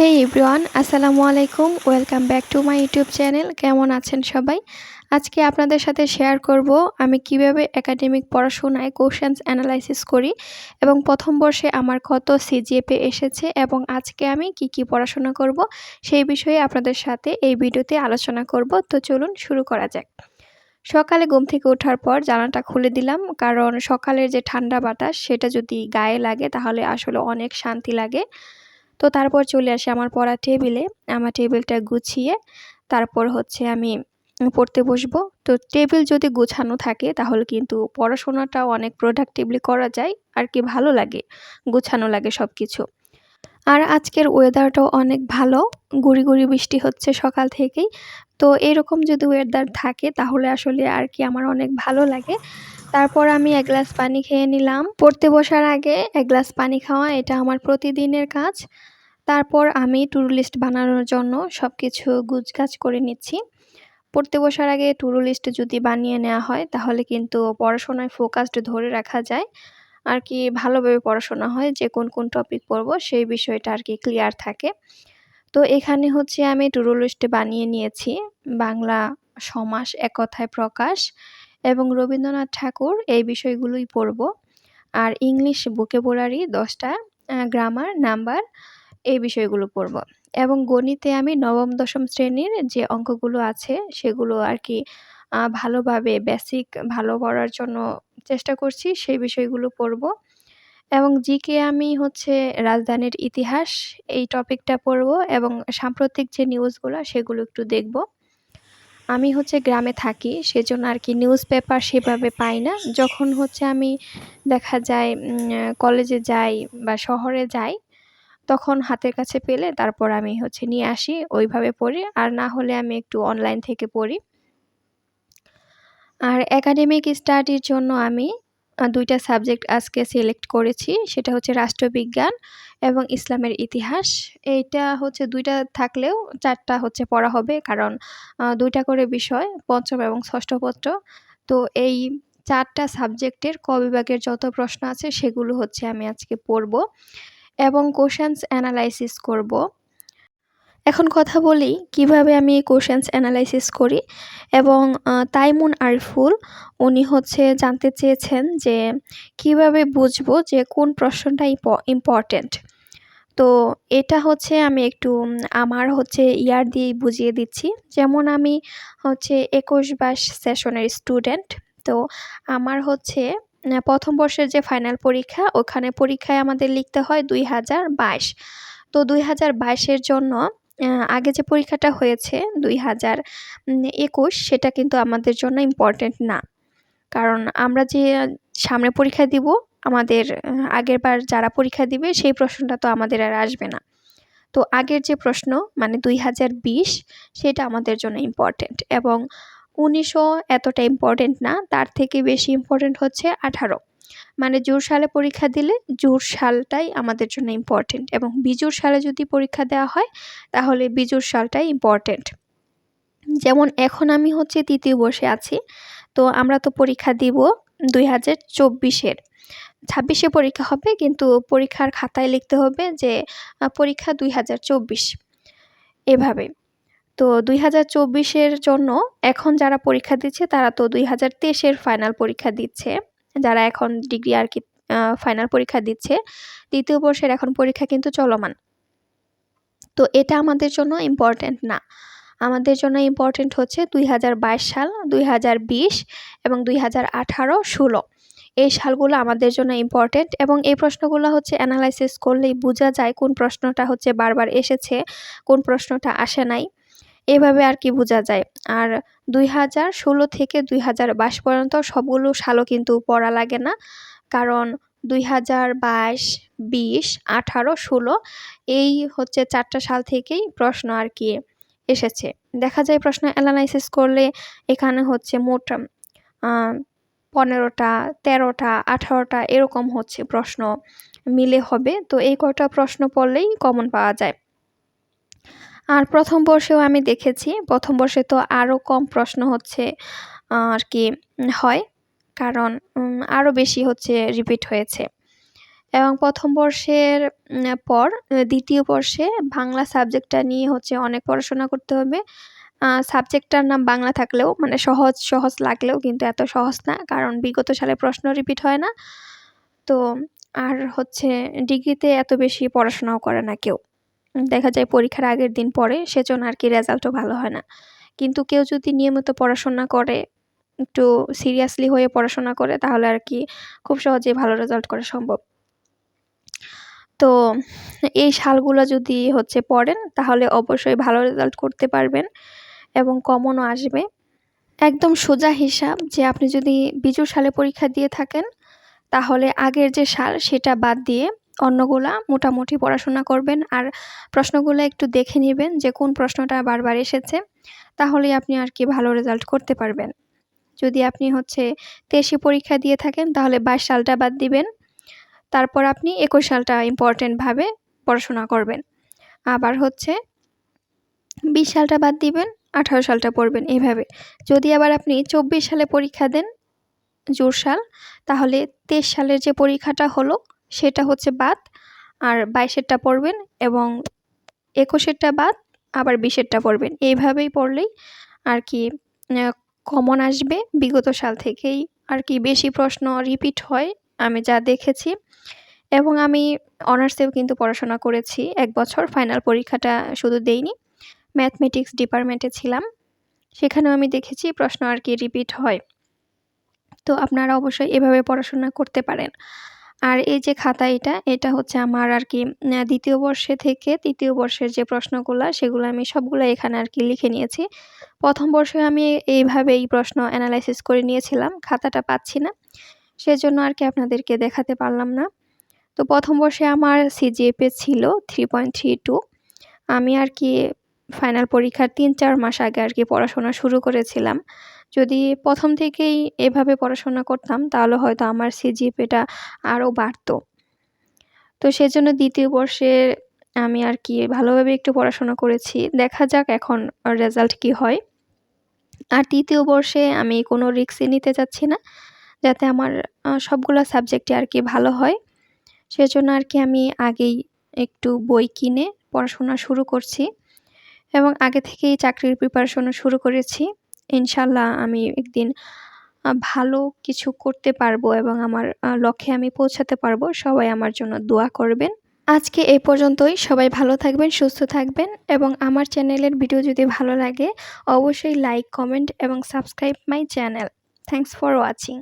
হে everyone, আসসালামু আলাইকুম। Welcome back to my YouTube channel. কেমন আছেন সবাই? আজকে আপনাদের সাথে শেয়ার করব আমি কীভাবে একাডেমিক পড়াশোনায় কোশ্চেন্স অ্যানালাইসিস করি এবং প্রথম বর্ষে আমার কত সিজিএপে এসেছে এবং আজকে আমি কি কি পড়াশোনা করব সেই বিষয়ে আপনাদের সাথে এই ভিডিওতে আলোচনা করব। তো চলুন শুরু করা যাক। সকালে ঘুম থেকে ওঠার পর জানাটা খুলে দিলাম, কারণ সকালের যে ঠান্ডা বাতাস সেটা যদি গায়ে লাগে তাহলে আসলে অনেক শান্তি লাগে। তো তারপর চলে আসে আমার পড়া টেবিলে আমার টেবিলটা গুছিয়ে তারপর হচ্ছে আমি পড়তে বসবো। তো টেবিল যদি গোছানো থাকে তাহলে কিন্তু পড়াশোনাটাও অনেক প্রোডাক্টিভলি করা যায়, আর কি ভালো লাগে, গোছানো লাগে সব কিছু আর আজকের ওয়েদারটাও অনেক ভালো, গুড়ি গুড়ি বৃষ্টি হচ্ছে সকাল থেকেই। তো এরকম যদি ওয়েদার থাকে তাহলে আসলে আর কি আমার অনেক ভালো লাগে। তারপর আমি এক গ্লাস পানি খেয়ে নিলাম। পড়তে বসার আগে এক গ্লাস পানি খাওয়া এটা আমার প্রতিদিনের কাজ। তারপর আমি টুডু লিস্ট বানানোর জন্য সব কিছু গুজগাছ করে নিচ্ছি। পড়তে বসার আগে টুডু লিস্ট যদি বানিয়ে নেওয়া হয়, তাহলে কিন্তু পড়াশোনায় ফোকাসড ধরে রাখা যায়। আর কি ভালোভাবে পড়াশোনা হয়, যে কোন কোন টপিক পড়ব সেই বিষয়টা আর কি ক্লিয়ার থাকে। তো এখানে হচ্ছে আমি টুডু লিস্ট বানিয়ে নিয়েছি, বাংলা সমাস, এক কথায় প্রকাশ এবং রবীন্দ্রনাথ ঠাকুর এই বিষয়গুলোই পড়ব। আর ইংলিশ বুকে পড়ারই দশটা গ্রামার নাম্বার এই বিষয়গুলো পড়ব। এবং গণিতে আমি নবম, দশম শ্রেণির যে অঙ্কগুলো আছে, সেগুলো আর কি ভালোভাবে বেসিক ভালো করার জন্য চেষ্টা করছি, সেই বিষয়গুলো পড়ব। এবং জিকে আমি হচ্ছে রাজধানীর ইতিহাস, এই টপিকটা পড়ব এবং সাম্প্রতিক যে নিউজগুলো, সেগুলো একটু দেখব। আমি হচ্ছে গ্রামে থাকি, সেজন্য আর কি নিউজ পেপার সেভাবে পাই না। যখন হচ্ছে আমি দেখা যায় কলেজে যাই বা শহরে যাই তখন হাতের কাছে পেলে তারপর আমি হচ্ছে নিয়ে আসি, ওইভাবে পড়ি। আর না হলে আমি একটু অনলাইন থেকে পড়ি। আর একাডেমিক স্টাডির জন্য আমি দুইটা সাবজেক্ট আজকে সিলেক্ট করেছি। সেটা হচ্ছে রাষ্ট্রবিজ্ঞান এবং ইসলামের ইতিহাস। এইটা হচ্ছে দুইটা থাকলেও চারটা হচ্ছে পড়া হবে। কারণ দুইটা করে বিষয়, পঞ্চম এবং ষষ্ঠ পত্র। তো এই চারটা সাবজেক্টের ক বিভাগের যত প্রশ্ন আছে সেগুলো হচ্ছে আমি আজকে পড়ব। এবং কোশ্চেন্স অ্যানালাইসিস করব। এখন কথা বলি কীভাবে আমি কোশ্চেন্স অ্যানালাইসিস করি এবং তাইমুন আরফুল, উনি হচ্ছে জানতে চেয়েছেন যে কীভাবে বুঝব যে কোন প্রশ্নটা ইম্পর্টেন্ট তো এটা হচ্ছে আমি একটু আমার হচ্ছে ইয়ার দিয়েই বুঝিয়ে দিচ্ছি। যেমন আমি হচ্ছে একুশ বাইশ সেশনের স্টুডেন্ট তো আমার হচ্ছে প্রথম বর্ষের যে ফাইনাল পরীক্ষা, ওখানে পরীক্ষায় আমাদের লিখতে হয় দুই হাজার বাইশ। তো দুই হাজার বাইশের জন্য আগে যে পরীক্ষাটা হয়েছে দুই হাজার একুশ, সেটা কিন্তু আমাদের জন্য ইম্পর্টেন্ট না। কারণ আমরা যে সামনে পরীক্ষা দিব, আমাদের আগের বার যারা পরীক্ষা দিবে, সেই প্রশ্নটা তো আমাদের আর আসবে না। তো আগের যে প্রশ্ন মানে দুই হাজার বিশ, সেটা আমাদের জন্য ইম্পর্টেন্ট এবং উনিশও এতটা ইম্পর্টেন্ট না, তার থেকে বেশি ইম্পর্টেন্ট হচ্ছে আঠারো। মানে জোর সালে পরীক্ষা দিলে জোর সালটাই আমাদের জন্য ইম্পর্টেন্ট এবং বিজুর সালে যদি পরীক্ষা দেওয়া হয়, তাহলে বিজুর সালটাই ইম্পর্টেন্ট যেমন এখন আমি হচ্ছে তৃতীয় বর্ষে আছি, তো আমরা তো পরীক্ষা দিব দুই হাজার চব্বিশের। ছাব্বিশে পরীক্ষা হবে, কিন্তু পরীক্ষার খাতায় লিখতে হবে যে পরীক্ষা দুই হাজার চব্বিশ। এভাবে। তো দুই হাজার চব্বিশের জন্য এখন যারা পরীক্ষা দিচ্ছে, তারা তো দুই হাজার তেইশের ফাইনাল পরীক্ষা দিচ্ছে। যারা এখন ডিগ্রি আর কি ফাইনাল পরীক্ষা দিচ্ছে, দ্বিতীয় বর্ষের এখন পরীক্ষা কিন্তু চলমান। তো এটা আমাদের জন্য ইম্পর্টেন্ট না। আমাদের জন্য ইম্পর্টেন্ট হচ্ছে দুই হাজার বাইশ সাল, দুই হাজার বিশ এবং দুই হাজার আঠারো, ষোলো। এই সালগুলো আমাদের জন্য ইম্পর্টেন্ট এবং এই প্রশ্নগুলো হচ্ছে অ্যানালাইসিস করলেই বোঝা যায় কোন প্রশ্নটা হচ্ছে বারবার এসেছে, কোন প্রশ্নটা আসে নাই। এভাবে আর কি বোঝা যায়। আর দুই হাজার ষোলো থেকে দুই হাজার বাইশ পর্যন্ত সবগুলো সালও কিন্তু পড়া লাগে না। কারণ দুই হাজার বাইশ, বিশ, আঠারো, ষোলো এই হচ্ছে চারটা সাল থেকেই প্রশ্ন আর কি এসেছে। দেখা যায় প্রশ্ন অ্যানালাইসিস করলে এখানে হচ্ছে মোট পনেরোটা, তেরোটা, আঠারোটা এরকম হচ্ছে প্রশ্ন মিলে হবে। তো এই কটা প্রশ্ন পড়লেই কমন পাওয়া যায়। আর প্রথম বর্ষেও আমি দেখেছি প্রথম বর্ষে তো আরও কম প্রশ্ন হচ্ছে আর কি হয় কারণ আরও বেশি হচ্ছে রিপিট হয়েছে এবং প্রথম বর্ষের পর দ্বিতীয় বর্ষে বাংলা সাবজেক্টটা নিয়ে হচ্ছে অনেক পড়াশোনা করতে হবে। সাবজেক্টটার নাম বাংলা থাকলেও মানে সহজ, সহজ লাগলেও কিন্তু এত সহজ না। কারণ বিগত সালে প্রশ্ন রিপিট হয় না। তো আর হচ্ছে ডিগ্রিতে এত বেশি পড়াশোনাও করে না কেউ। দেখা যায় পরীক্ষার আগের দিন পড়ে সেজন্য আর কি রেজাল্টও ভালো হয় না। কিন্তু কেউ যদি নিয়মিত পড়াশোনা করে, একটু সিরিয়াসলি হয়ে পড়াশোনা করে তাহলে আর কি খুব সহজেই ভালো রেজাল্ট করা সম্ভব। তো এই সালগুলো যদি হচ্ছে পড়েন তাহলে অবশ্যই ভালো রেজাল্ট করতে পারবেন এবং কমনও আসবে। একদম সোজা হিসাব যে আপনি যদি বিজু সালে পরীক্ষা দিয়ে থাকেন তাহলে আগের যে সাল সেটা বাদ দিয়ে অন্যগুলা মোটামুটি পড়াশোনা করবেন আর প্রশ্নগুলো একটু দেখে নেবেন যে কোন প্রশ্নটা বারবার এসেছে তাহলে আপনি আর কি ভালো রেজাল্ট করতে পারবেন। যদি আপনি হচ্ছে তেইশে পরীক্ষা দিয়ে থাকেন তাহলে ২২ সালটা বাদ দিবেন। তারপর আপনি ২১ সালটা ইম্পর্টেন্ট ভাবে পড়াশোনা করবেন। আবার হচ্ছে ২০ সালটা বাদ দিবেন, ১৮ সালটা পড়বেন এভাবে। যদি আবার আপনি ২৪ সালে পরীক্ষা দেন, জোর সাল, তাহলে ২৩ সালের যে পরীক্ষাটা হলো সেটা হচ্ছে বাদ, আর বাইশেরটা পড়বেন এবং ২১ এরটা বাদ, আবার বিশেরটা পড়বেন। এইভাবেই পড়লেই আর কি কমন আসবে বিগত সাল থেকেই আর কি বেশি প্রশ্ন রিপিট হয়, আমি যা দেখেছি এবং আমি অনার্সেও কিন্তু পড়াশোনা করেছি এক বছর ফাইনাল পরীক্ষাটা শুধু দেইনি। ম্যাথমেটিক্স ডিপার্টমেন্টে ছিলাম। সেখানেও আমি দেখেছি প্রশ্ন আর কি রিপিট হয়। তো আপনারা অবশ্যই এভাবে পড়াশোনা করতে পারেন। আর এই যে খাতা এটা, এটা হচ্ছে আমার আর কি দ্বিতীয় বর্ষে থেকে তৃতীয় বর্ষের যে প্রশ্নগুলো সেগুলো আমি সবগুলো এখানে আর কি লিখে নিয়েছি। প্রথম বর্ষে আমি এইভাবেই প্রশ্ন অ্যানালাইসিস করে নিয়েছিলাম। খাতাটা পাচ্ছি না। সেজন্য আর কি আপনাদেরকে দেখাতে পারলাম না। তো প্রথম বর্ষে আমার সিজিপিএ ছিল 3.32 আমি আর কি ফাইনাল পরীক্ষার ৩-৪ মাস আগে আর কি পড়াশোনা শুরু করেছিলাম। যদি প্রথম থেকেই এভাবে পড়াশোনা করতাম, তাহলে হয়তো আমার সিজিপিএটা আরও বাড়তো। তো সেজন্য দ্বিতীয় বর্ষে আমি আর কি ভালোভাবে একটু পড়াশোনা করেছি। দেখা যাক এখন রেজাল্ট কি হয়। আর তৃতীয় বর্ষে আমি কোনো রিস্কই নিতে চাচ্ছি না। যাতে আমার সবগুলো সাবজেক্টে আর কি ভালো হয়। সেজন্য আর কি আমি আগেই একটু বই কিনে পড়াশোনা শুরু করছি এবং আগে থেকেই চাকরির প্রিপারেশনও শুরু করেছি। ইনশাআল্লাহ আমি একদিন ভালো কিছু করতে পারব এবং আমার লক্ষ্যে আমি পৌঁছাতে পারব। সবাই আমার জন্য দোয়া করবেন। আজকে এই পর্যন্তই। সবাই ভালো থাকবেন, সুস্থ থাকবেন এবং আমার চ্যানেলের ভিডিও যদি ভালো লাগে অবশ্যই লাইক, কমেন্ট এবং subscribe my channel. Thanks for watching.